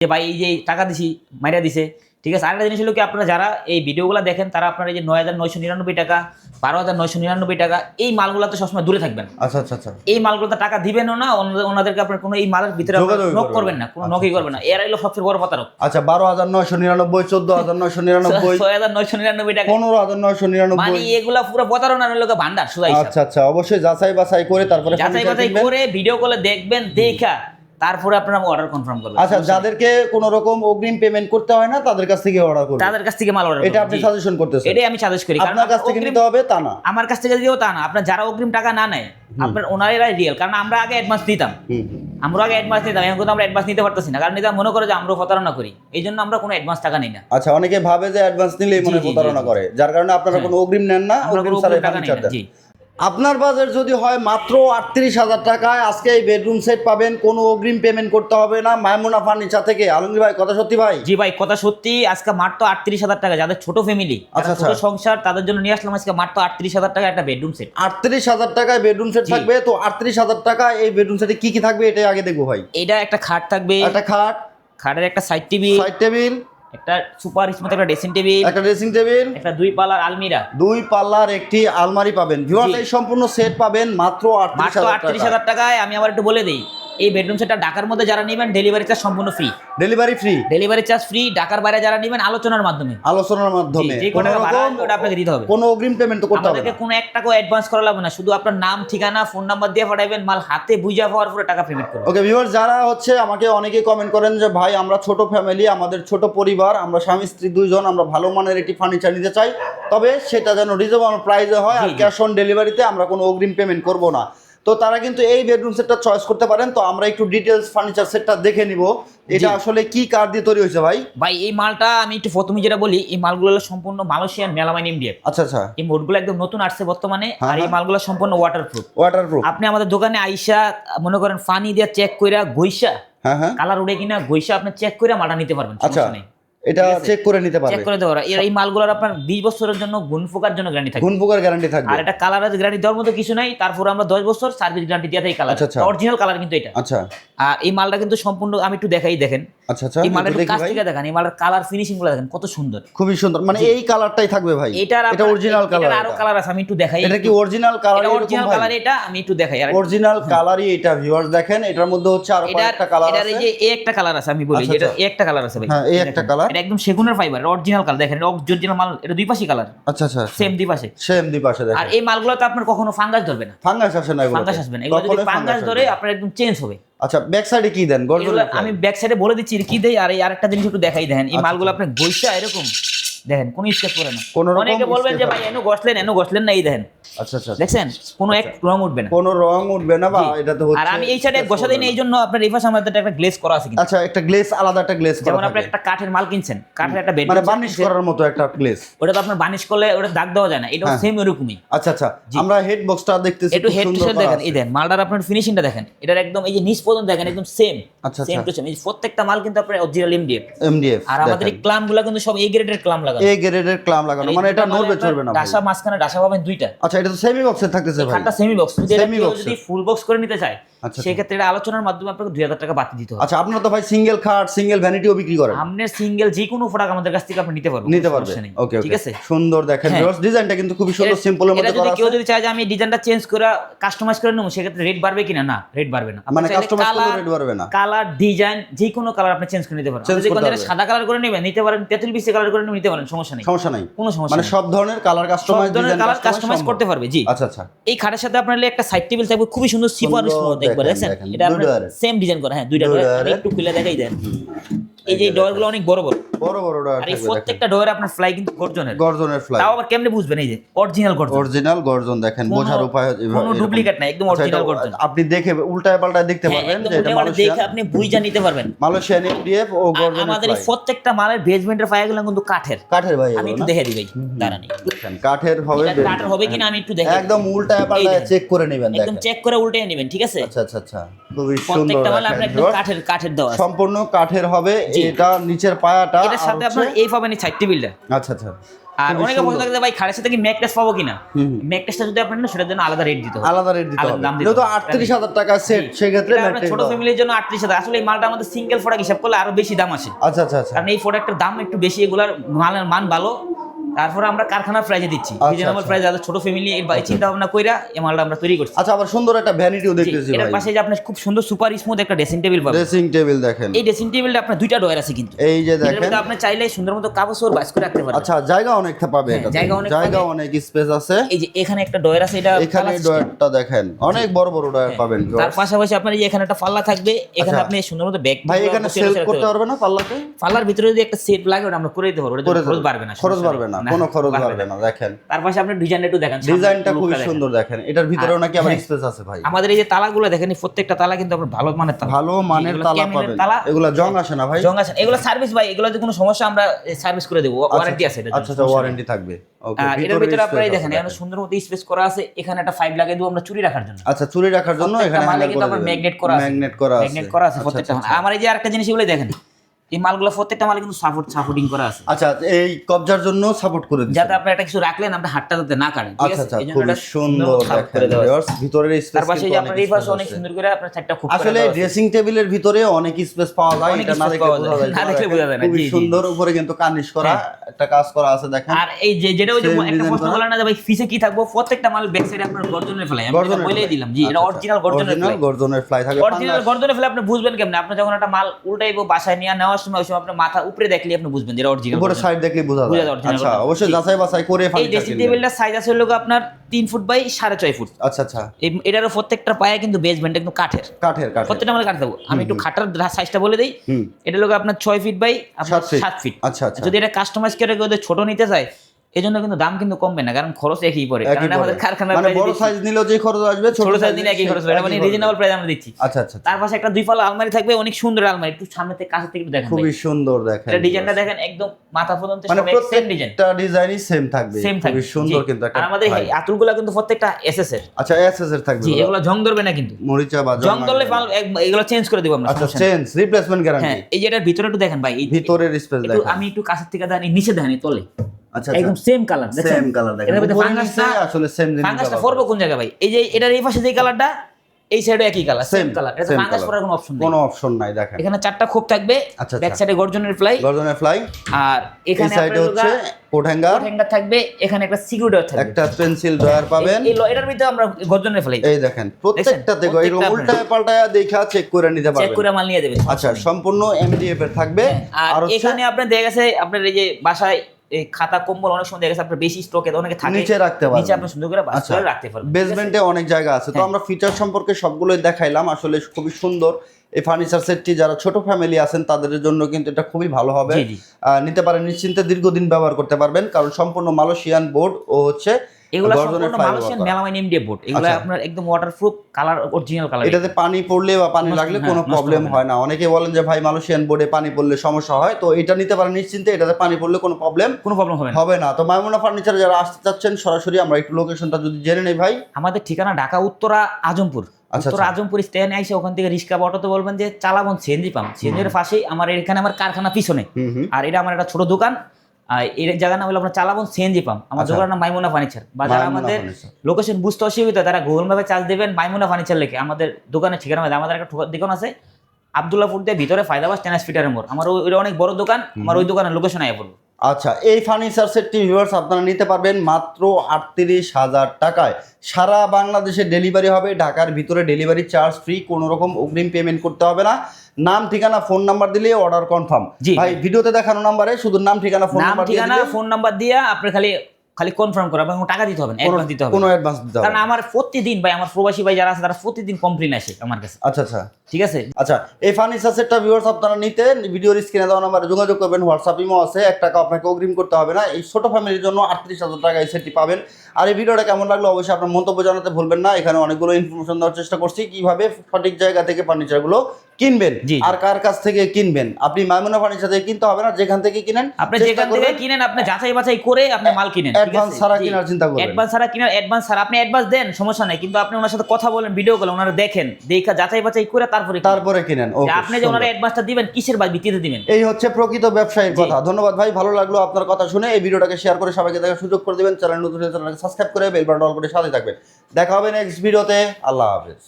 যে ভাই এই যে টাকা দিছি মাইরা দিছে ঠিক আছে? আরেকটা জিনিস হলো কি আপনারা যারা এই ভিডিওগুলো দেখেন তারা আপনারা এই যে নয় হাজার নয়শো নিরানব্বই টাকা বারো হাজার নয়শো নিরানব্বই টাকা এই মালগুলো তো সবসময় দূরে থাকবেন। আচ্ছা আচ্ছা আচ্ছা। এই মালগুলো টাকা দিবেনও না ওনাদেরকে আপনার কোনো এই মালের ভিতরে নক করবেন। না কোনো নকই করবেন না। এরা হলো সবচেয়ে বড় প্রতারক। আচ্ছা বারো হাজার নয়শো নিরানব্বই চোদ্দ হাজার নয়শো নিরানব্বই। ছয় হাজার নয়শো নিরানব্বই টাকা। পনেরো হাজার নয়শো মানে নিরানব্বই এগুলা পুরো প্রতারণার লোক ভান্ডার সুদাই আচ্ছা আচ্ছা অবশ্যই যাচাই বাছাই করে তারপরে যাচাই বাছাই করে ভিডিও কলে দেখবেন দেখা। তারপরে আপনারা অর্ডার কনফার্ম করবেন আচ্ছা যাদেরকে কোনো রকম অগ্রিম পেমেন্ট করতে হয় না তাদের কাছ থেকে অর্ডার করবেন। তাদের কাছ থেকে মাল অর্ডার এটা আপনি সাজেশন করতেছেন। এটাই আমি সাজেস্ট করি আপনার কাছ থেকে নিতে হবে তা না। আমার কাছ থেকে দিয়েও তা না। আপনার যারা অগ্রিম টাকা না নেয় আপনার ওনারাই রিয়েল কারণ আমরা আগে অ্যাডভান্স দিতাম। আমরা আগে অ্যাডভান্স নিতাম এখন আমরা অ্যাডভান্স নিতে পারতেছি না। কারণ এটা মনে করে যে আমরা প্রতারণা করি। এই জন্য আমরা কোনো অ্যাডভান্স টাকা নিই না। আচ্ছা অনেকে ভাবে যে অ্যাডভান্স নিলে মনে প্রতারণা। করে। যার কারণে আপনারা হ্যাঁ। কোনো অগ্রিম নেন না অগ্রিম অগ্রিম টাকা নিই আপনার বাজেট যদি হয় মাত্র আটত্রিশ হাজার টাকায় আজকে এই বেডরুম সেট পাবেন কোনো অগ্রিম পেমেন্ট করতে হবে না। মায়মুনা ফার্নিচার থেকে। আলমগীর ভাই কথা সত্যি ভাই? জি ভাই কথা সত্যি আজকে মাত্র আটত্রিশ হাজার টাকা। যাদের ছোট ফ্যামিলি আচ্ছা, ছোট আচ্ছা। সংসার তাদের জন্য নিয়ে আসলাম আজকে মাত্র আটত্রিশ হাজার টাকা একটা বেডরুম সেট আটত্রিশ হাজার টাকায় বেডরুম সেট থাকবে। তো আটত্রিশ হাজার টাকা এই বেডরুম সেটে কি কি থাকবে এটাই আগে দেখব ভাই। এটা একটা খাট থাকবে। একটা খাট খাটের একটা সাইড টিভি সাইড টেবিল একটা সুপার স্মুথ একটা ড্রেসিং টেবিল একটা ড্রেসিং টেবিল একটা দুই পাল্লার আলমিরা। দুই পাল্লার একটি আলমারি পাবেন। ভিউয়ার্স এই সম্পূর্ণ সেট পাবেন মাত্র আটত্রিশ মাত্র হাজার আটত্রিশ টাকা। হাজার টাকায় আমি আবার একটু বলে দিই। এই বেডরুম সেটটা ঢাকার মধ্যে যারা নেবেন ডেলিভারি চার্জ সম্পূর্ণ free delivery free delivery charge free ঢাকার বাইরে যারা নেবেন আলোচনার মাধ্যমে। আলোচনার মাধ্যমে। যে কোনো ওটা আপনাকে দিতে হবে। কোনো অগ্রিম পেমেন্ট তো করতে হবে না। কোনো এক টাকাও অ্যাডভান্স করা লাগবে না শুধু আপনার নাম ঠিকানা ফোন নাম্বার দিয়ে পাঠাবেন মাল হাতে বুঝা পাওয়ার পরে টাকা পেমেন্ট করবেন। ওকে ভিউয়ার্স যারা হচ্ছে আমাকে অনেকেই কমেন্ট করেন যে ভাই আমরা ছোট ফ্যামিলি আমাদের ছোট পরিবার আমরা স্বামী স্ত্রী দুইজন আমরা ভালো মানের একটি ফার্নিচার নিতে চাই। তবে সেটা যেন রিজনেবল প্রাইসে হয় আর। ক্যাশ অন ডেলিভারিতে আমরা কোনো অগ্রিম পেমেন্ট করব না। তো তারা কিন্তু এই বেডরুম সেটটা চয়েস করতে পারেন। তো আমরা একটু ডিটেলস ফার্নিচার সেটটা দেখে নিব। এটা আসলে কি কার দিয়ে তৈরি হয়েছে ভাই? ভাই এই মালটা আমি একটু প্রথমে যেটা বলি এই মালগুলো সম্পূর্ণ মালয়েশিয়ান মেলামাইন ইন্ডিয়া আচ্ছা আচ্ছা। এই মোটগুলো একদম নতুন আসছে বর্তমানে হ্যাঁ, আর এই হ্যাঁ। মালগুলো সম্পূর্ণ ওয়াটারপ্রুফ ওয়াটারপ্রুফ আপনি আমাদের দোকানে আইসা মনে করেন পানি দিয়ে চেক কইরা গইসা হ্যাঁ হ্যাঁ। কালার উড়ে কিনা গইসা আপনি চেক করে মালটা নিতে পারবেন আচ্ছা। সমস্যা নেই। এটা চেক করে নিতে চেক পারবে করে দেওয়া। এই মালগুলোর আপনার বিশ বছরের জন্য গুণ ফোকার জন্য গ্যারান্টি থাকে গুণ পোকার গ্যারান্টি থাকবে। আর এটা কালার গ্যারান্টি দেওয়ার মতো কিছু নাই। তারপর আমরা দশ বছর সার্ভিস গ্যারান্টি দিয়ে থাকি কালার। অরিজিনাল কালার কিন্তু এটা। আচ্ছা। আর এই মালটা কিন্তু সম্পূর্ণ আমি একটু দেখাই দেখেন। আচ্ছা আচ্ছা। এই মালটা একটু একটু দেখি কাছ থেকে দেখেন এই মালটার কালার ফিনিশিংগুলো দেখেন কত সুন্দর। খুবই সুন্দর। মানে এই কালারটাই থাকবে ভাই। এটার এটা অরিজিনাল কালার আরও কালার আছে আমি একটু দেখাই। এটা কি অরিজিনাল কালার এটা অরিজিনাল কালার এটা আমি একটু দেখাই আর অরিজিনাল কালারই এটা ভিউয়ার্স দেখেন এটার মধ্যে হচ্ছে আরও কয়েকটা কালার এটার এই যে এ একটা কালার আছে আমি বলি আচ্ছা, এটা। একটা কালার আছে ভাই। হ্যাঁ, এই এই একটা দেখেন, এটা একদম সেগুনের ফাইবার অরিজিনাল কালার দেখেন অরিজিনাল মাল এটা দুই পাশে কালার আচ্ছা আচ্ছা সেম দুই পাশে। সেম দি পাশে আর এই মালগুলোতে আপনার কখনো ফাঙ্গাস ধরবে না। ফাঙ্গাস আসে না ফাঙ্গাস আসবে না। এগুলো যদি ফাঙ্গাস ধরে আপনার একদম চেঞ্জ হবে। আচ্ছা ব্যাক সাইডে কি দেন? গর্জন আমি ব্যাক সাইডে বলে দিচ্ছি কি দেই? আর এই আরেকটা জিনিস একটু দেখাই দেন। এই আচ্ছা, মালগুলো আপনার গইছে এরকম? দেখেন কোন স্কেচ করে না। কোনো অনেকে বলবেন যে ভাই এনো গসলেন এনো গসলেন না এই দেখেন। আচ্ছা আচ্ছা দেখছেন? কোনো এক রং উঠবে না। কোনো রং উঠবে না বা। এটাতে হচ্ছে আর আমি এই সাইডে দিই এই জন্য আপনার এই পাশে আমাদের একটা গ্লেজ করা আছে কিন্তু। আচ্ছা একটা গ্লেস আলাদা একটা গ্লেস যেমন আপনি একটা কাঠের মাল কিনছেন কাঠের একটা বেড মানে বার্নিশ করার মতো একটা গ্লেস ওটা তো আপনার করলে ওটা দাগ দেওয়া যায় না এটা হ্যাঁ। সেম এরকমই। আচ্ছা আচ্ছা আমরা হেড বক্সটা দেখতেছি একটু হেড টু করা দেখেন এই দেখেন মালটার আপনার ফিনিশিংটা দেখেন এটার একদম এই যে নিচ পর্যন্ত দেখেন একদম সেম আচ্ছা, সেম আচ্ছা। টু সেম এই প্রত্যেকটা মাল কিন্তু আপনার অরিজিনাল এমডিএফ এমডিএফ আর আমাদের এই ক্লামগুলা কিন্তু সব এ গ্রেডের ক্লাম লাগানো। এ গ্রেডের ক্লাম লাগানো। মানে এটা নড়বে চলবে না ডাসা মাঝখানে ডাসা পাবেন দুইটা। আচ্ছা এটা তো সেমি বক্সে থাকতেছে ভাই। খাটটা সেমি বক্স যদি বক্স ফুল বক্স করে নিতে চায় সেক্ষেত্রে এটা আলোচনার মাধ্যমে আপনাকে দুই হাজার টাকা বাতি দিতে হবে। আচ্ছা আপনারা তো ভাই সিঙ্গেল খাট সিঙ্গেল ভ্যানিটিও বিক্রি করেন। আপনার সিঙ্গেল যে কোনো প্রোডাক্ট আমাদের কাছ থেকে আপনি নিতে পারবেন নিতে কোনো পারবে সমস্যা নেই। ওকে ঠিক আছে? সুন্দর দেখেন হ্যাঁ। ডিজাইনটা কিন্তু খুবই সুন্দর সিম্পলের মধ্যে করা কেউ যদি চায় যে আমি ডিজাইনটা চেঞ্জ করে কাস্টমাইজ করে নেব সেক্ষেত্রে রেট বাড়বে কিনা? না রেট বাড়বে না। মানে কাস্টমাইজ করলে রেট বাড়বে না। কালার ডিজাইন যে কোনো কালার আপনি চেঞ্জ করে নিতে পারেন। যদি সাদা কালার করে নেবেন নিতে পারেন তেঁতুল বিসি কালার করে নিতে পারেন সমস্যা নেই। সমস্যা নাই। কোনো সমস্যা মানে সব ধরনের colour customise design colour customise করতে পারবে জি। আচ্ছা আচ্ছা। এই খাটের সাথে আপনার একটা সাইড টেবিল থাকবে খুবই সুন্দর সিপার স্মুথ একবার দেখেন, এটা সেম ডিজাইন করা হ্যাঁ দুইটা দুই একটু খুলে দেখাই দেন। এই যে ডয়ারগুলো অনেক বড় বড়। বড় বড় ডয়ার আর এই প্রত্যেকটা ডয়ারে আপনার ফ্লাই কিন্তু গর্জনের। গর্জনের ফ্লাই তাও আবার কেমনে বুঝবেন এই যে অরিজিনাল গর্জন? অরিজিনাল গর্জন দেখেন বোঝার উপায় কোনো ডুপ্লিকেট না একদম আচ্ছা, অরিজিনাল গর্জন। আপনি দেখে উল্টায় পাল্টায় দেখতে হ্যাঁ, পারবেন যে এটা দেখে আপনি বুঝা নিতে পারবেন। মালয়েশিয়ান এফডিএফ ও আর গর্জনের আমাদের এই প্রত্যেকটা মালের বেসমেন্টের ফায়াগুলো কিন্তু কাঠের। কাঠের ভাই আমি একটু দেখে দিই দাঁড়ানি। কাঠের হবে কাঠের হবে কিনা আমি একটু দেখে একদম উল্টায় পাল্টায় চেক করে নেবেন একদম চেক করে উল্টে নেবেন ঠিক আছে? আচ্ছা আচ্ছা আচ্ছা। খুবই সুন্দর প্রত্যেকটা মালে আপনার একদম কাঠের কাঠের দেওয়া সম্পূর্ণ কাঠের হবে। এটা নিচের পায়াটা এটার আর সাথে আপনার এই পাবেন সাইড টেবিলটা আচ্ছা আচ্ছা। আর অনেকে ভাই খাড়ের সাথে কি ম্যাকটাস পাবো কিনা? হুম। যদি আপনি না সেটার জন্য আলাদা রেট দিতে হবে। আলাদা রেট দিতে হবে। দাম দিতে যেহেতু আটত্রিশ হাজার টাকা সেট ছোট ফ্যামিলির জন্য আটত্রিশ হাজার। আসলে এই মালটা আমাদের সিঙ্গেল ফোড়া হিসাব করলে আরও বেশি দাম আছে। আচ্ছা আচ্ছা আচ্ছা। কারণ এই প্রোডাক্টের দাম একটু বেশি এগুলার মালের মান ভালো। তারপরে আমরা কারখানার প্রাইজে দিচ্ছি। আচ্ছা, রিজনেবল আচ্ছা। প্রাইস যাদের ছোট ফ্যামিলি এই চিন্তা ভাবনা কইরা এই মালটা আমরা তৈরি করছি। আচ্ছা আবার সুন্দর একটা ভ্যানিটিও দেখতেছি ভাই। পাশে যে আপনি খুব সুন্দর সুপার স্মুথ একটা ড্রেসিং টেবিল পাবেন। ড্রেসিং টেবিল দেখেন। এই ড্রেসিং টেবিলটা আপনার দুইটা ডয়ার আছে কিন্তু। এই যে দেখেন মধ্যে আপনি চাইলে সুন্দর মতো কাপড় চোপড় বাস করে রাখতে পারেন আচ্ছা জায়গা অনেকটা পাবে হ্যাঁ, এটা জায়গা অনেক জায়গা অনেক স্পেস আছে। এই যে এখানে একটা ডয়ার আছে এটা এখানে। ডয়ারটা দেখেন। অনেক বড় বড় ডয়ার পাবেন তার পাশাপাশি আপনার এই এখানে একটা পাল্লা থাকবে। এখানে আচ্ছা। আপনি সুন্দর মতো ব্যাগ ভাই এখানে সেল করতে পারবে না পাল্লাতে? পাল্লার ভিতরে যদি একটা সেট লাগে ওটা আমরা করে দিতে পারব। খরচ বাড়বে না খরচ বাড়বে না। কোনো খরচ বাড়বে না দেখেন। তার পাশে আপনি ডিজাইনটা একটু দেখেন ডিজাইনটা দেখেন। সুন্দর দেখেন এটার ভিতরেও নাকি আবার হ্যাঁ। স্পেস আছে ভাই। আমাদের এই যে তালাগুলো দেখেন প্রত্যেকটা তালা কিন্তু আপনার ভালো মানের তালা। ভালো মানের তালা পাবেন। এগুলা জং আসে না ভাই। জং আছে এগুলো সার্ভিস ভাই এগুলো যদি কোনো সমস্যা আমরা সার্ভিস করে দেবো। ওয়ারেন্টি আছে এটার জন্য, আচ্ছা আচ্ছা ওয়ারেন্টি থাকবে। ওকে এটার ভিতরে আপনারা দেখেন এখানে সুন্দর মতো স্পেস করা আছে এখানে একটা ফাইভ লাগিয়ে দেবো আমরা চুরি রাখার জন্য। আচ্ছা চুরি রাখার জন্য এখানে মালে কিন্তু আপনার ম্যাগনেট করা আছে। ম্যাগনেট করা আছে। ম্যাগনেট করা আছে আচ্ছা, প্রত্যেকটা আচ্ছা, আমার এই যে আরেকটা জিনিস এগুলো দেখেন। এই মালগুলো প্রত্যেকটা মালে কিন্তু সাপোর্ট সাপোর্টিং করা আছে। আচ্ছা এই কবজার জন্য সাপোর্ট করে দিচ্ছি যাতে আপনি একটা কিছু রাখলেন আপনি হাতটা যাতে না কাটেন ঠিক আচ্ছা আছে? আচ্ছা এই জন্য এটা সুন্দর আছে। ভিতরের স্পেস তার পাশে যে আপনার এই পাশে অনেক সুন্দর করে আপনার চারটা খুব আসলে ড্রেসিং টেবিলের ভিতরে অনেক স্পেস পাওয়া যায় এটা না দেখলে বোঝা যায়। না। দেখলে বোঝা যায় না, জি, সুন্দর উপরে কিন্তু কার্নিশ করা একটা কাজ করা আছে দেখেন। আর এই যে যেটা ওই যে একটা প্রশ্ন। করলেন না যে ভাই ফিসে কি থাকব? প্রত্যেকটা মাল ব্যাক সাইডে আপনার গর্জনের ফেলাই আমি এটা বলেই দিলাম জি এটা আচ্ছা, অরিজিনাল গর্জনের original ফেলাই গর্জনের ফ্লাই থাকে অরিজিনাল গর্জনের ফেলে আপনি বুঝবেন কেমনে? আপনি যখন একটা মাল উল্টাইবো বাসায় নিয়ে নেওয়ার সময় ওই সময় আপনি মাথা উপরে দেখলে আপনি বুঝবেন যে অরিজিনাল উপরে সাইড দেখলে বোঝা যায়। আচ্ছা অবশ্যই যাচাই বাছাই করে এই ড্রেসিং টেবিলটা সাইজ আছে হলো আপনার তিন ফুট বাই সাড়ে ছয় ফুট আচ্ছা আচ্ছা। এটার এটারও প্রত্যেকটা পায়ে কিন্তু বেসমেন্ট একদম কাঠের। কাঠের কাঠের। প্রত্যেকটা আমরা কাঠ দেবো। আমি একটু খাটার সাইজটা বলে দিই। এটা লোক আপনার ছয় ফিট বাই আপনার সাত ফিট আচ্ছা আচ্ছা। যদি এটা কাস্টমাইজ করে কেউ ছোট নিতে চায় এই জন্য কিন্তু দাম কিন্তু কমবে না কারণ খরচ একই পড়ে কারণ আমাদের কারখানার মানে বড়। সাইজ নিলেও যে খরচ আসবে ছোট সাইজ দিলে একই খরচ হবে মানে রিজনেবল প্রাইস আমরা দিচ্ছি। আচ্ছা আচ্ছা আচ্ছা। তার পাশে একটা দুই আলমারি থাকবে অনেক সুন্দর আলমারি একটু সামনে থেকে কাছে থেকে দেখেন খুবই সুন্দর দেখেন এটা ডিজাইনটা দেখেন একদম মাথা পর্যন্ত মানে সেম ডিজাইন প্রত্যেকটা ডিজাইনই সেম থাকবে সেম থাকবে। খুবই সুন্দর কিন্তু আর আমাদের। এই কিন্তু প্রত্যেকটা এসএস এর। আচ্ছা এসএস এর থাকবে জি এগুলো? জং ধরবে না কিন্তু। মরিচা বা জং ধরলে এগুলো চেঞ্জ করে দেবো আমরা আচ্ছা চেঞ্জ রিপ্লেসমেন্ট গ্যারান্টি এই যে এটার ভিতরে একটু দেখেন ভাই এই- ভিতরের স্পেস দেখেন। আমি একটু কাছের থেকে দেখানি নিচে দেখানি তলে। একদম সেম কালার সেম কালার দেখেন। এটার ফাঙ্গাসটা আসলে সেম জিনিস ফাঙ্গাসটা ব্যবহার কোন জায়গায় ভাই? এই যে এটার এই পাশে যে কালারটা এই একই কালার সেম কালার এটা ফাঙ্গাস পড়ার কোনো অপশন নেই। কোনো অপশন নাই দেখেন। এখানে চারটা খোপ থাকবে। আচ্ছা, ব্যাক আচ্ছা। সাইডে গর্জনের ফ্লাই গর্জনের ফ্লাই আর এখানে সাইডে হচ্ছে কোট হ্যাঙ্গার হ্যাঙ্গার থাকবে। এখানে একটা সিকিউরিটি থাকবে। একটা পেন্সিল পাবেন। এই- এটার ভিতরে আমরা গর্জনের ফ্লাই এই দেখেন প্রত্যেকটা এরকম উল্টায় পাল্টায় দেখা চেক করে নিতে চেক করে মাল নিয়ে আচ্ছা সম্পূর্ণ এমডিএফ এর থাকবে। আর আর এখানে আপনার দেখা গেছে আপনার এই যে বাসায় এই খাতা কম্বল অনেক সময় দেখা গেছে আপনার বেশি স্টকে অনেকে থাকে নিচে রাখতে পারবেন। নিচে আপনি সুন্দর করে বাস আচ্ছা করে রাখতে পারবেন? বেসমেন্টে অনেক জায়গা আছে তো হ্যাঁ। আমরা ফিচার সম্পর্কে সবগুলোই দেখাইলাম আসলে খুবই সুন্দর এই ফার্নিচার সেটটি যারা ছোট ফ্যামিলি আছেন তাদের জন্য কিন্তু এটা খুবই ভালো হবে নিতে পারেন নিশ্চিন্তে দীর্ঘদিন ব্যবহার করতে পারবেন কারণ সম্পূর্ণ মালয়েশিয়ান বোর্ড ও হচ্ছে এগুলো সম্পূর্ণ মালয়েশিয়ান। মেলামাইন এমডিএফ বোর্ড এগুলো। আপনার একদম ওয়াটারপ্রুফ কালার অরিজিনাল কালার এটাতে পানি পড়লে বা পানি লাগলে হ্যাঁ, কোনো প্রবলেম হয় না। অনেকে বলেন যে ভাই মালয়েশিয়ান বোর্ডে পানি পড়লে সমস্যা হয়। তো এটা নিতে পারেন নিশ্চিন্তে। এটাতে পানি পড়লে কোনো প্রবলেম কোনো প্রবলেম হবে না। হবে না। তো মাইমুনা ফার্নিচারে যারা আসতে চাচ্ছেন সরাসরি আমরা একটু লোকেশনটা যদি জেনে নেই ভাই। আমাদের ঠিকানা ঢাকা উত্তরা আজমপুর। আচ্ছা, আচ্ছা। আজমপুর স্ট্যান্ডে এসে ওখান থেকে রিক্সা অটোতে বলবেন যে চালাবন সিএনজি পাম্প সিএনজির পাশেই আমার এখানে আমার কারখানা পিছনে। আর এটা আমার একটা ছোট দোকান। আর এই জায়গার নাম হলো আপনার চালাবন সিএনজি পাম্প আমার আচ্ছা। দোকানের নাম মাইমুনা ফার্নিচার বা যারা আমাদের লোকেশন বুঝতে অসুবিধা তারা গুগল ম্যাপে চার্জ দেবেন মাইমুনা ফার্নিচার লেখে। আমাদের দোকানের ঠিকানা মধ্যে আমাদের একটা দোকান আছে আবদুল্লাপুর দিয়ে ভিতরে ফায়দাবাস টেনাস ফিটারের মোড়। আমার ওই- ওইটা অনেক বড় দোকান আমার ওই দোকানের লোকেশন আয় পড়ব। আচ্ছা এই ফার্নিচার সেটটি ভিউয়ার্স আপনারা নিতে পারবেন মাত্র আটত্রিশ হাজার টাকায়। সারা বাংলাদেশে ডেলিভারি হবে ঢাকার ভিতরে ডেলিভারি চার্জ ফ্রি কোনো রকম অগ্রিম পেমেন্ট করতে হবে না। নাম ঠিকানা ফোন নাম্বার দিলে অর্ডার কনফার্ম ভাই ভিডিওতে দেখানো নাম্বারে শুধু নাম ঠিকানা ফোন নাম্বার ঠিকানা ফোন নাম্বার দিয়ে আপনি খালি খালি কনফার্ম করে আপনার টাকা দিতে হবে না অ্যাডভান্স দিতে হবে কোনো অ্যাডভান্স দিতে হবে কারণ আমার প্রতিদিন ভাই আমার প্রবাসী ভাই যারা আছে তারা প্রতিদিন কমপ্লেন আসে আমার কাছে। আচ্ছা আচ্ছা। ঠিক আছে? আচ্ছা এই ফার্নিচার সেটটা ভিউয়ার্স আপনারা নিতে ভিডিওর স্ক্রিনে দেওয়া নাম্বারে যোগাযোগ করবেন হোয়াটসঅ্যাপ ইমো আছে এক টাকা আপনাকে অগ্রিম করতে হবে না। এই ছোট ফ্যামিলির জন্য আটত্রিশ হাজার টাকা এই সেটটি পাবেন। আর এই ভিডিওটা কেমন লাগল অবশ্যই আপনার মন্তব্য জানাতে ভুলবেন না। এখানে অনেকগুলো ইনফরমেশন দেওয়ার চেষ্টা করছি কীভাবে সঠিক জায়গা থেকে ফার্নিচারগুলো কিনবেন। আর কার কাছ থেকে কিনবেন? আপনি মাইমুনা ফার্নিচার থেকে কিনতে হবে না যেখান থেকে কিনেন আপনি যেখান থেকে কিনেন আপনি যাচাই বাছাই করে আপনি মাল কিনেন অ্যাডভান্স? ছাড়া কেনার চিন্তা করবেন। অ্যাডভান্স ছাড়া কিনার অ্যাডভান্স ছাড়া। আপনি অ্যাডভান্স দেন সমস্যা নাই কিন্তু আপনি ওনার সাথে কথা বলেন ভিডিও কলেন ওনারা দেখেন দেখা যাচাই বাছাই করে তারপরে তারপরে কিনেন ওকে আপনি যে ওনারা অ্যাডভান্সটা দিবেন কিসের ভিত্তিতে দিবেন? এই হচ্ছে প্রকৃত ব্যবসায়ীর কথা। ধন্যবাদ ভাই ভালো লাগল আপনার কথা শুনে। এই ভিডিওটাকে শেয়ার করে সবাইকে দেখার সুযোগ করে দিবেন। চ্যানেল নতুন চ্যানেলকে সাবস্ক্রাইব করে বেল বাটন অল করে সাথে থাকবেন। দেখা হবে নেক্সট ভিডিওতে আল্লাহ হাফেজ।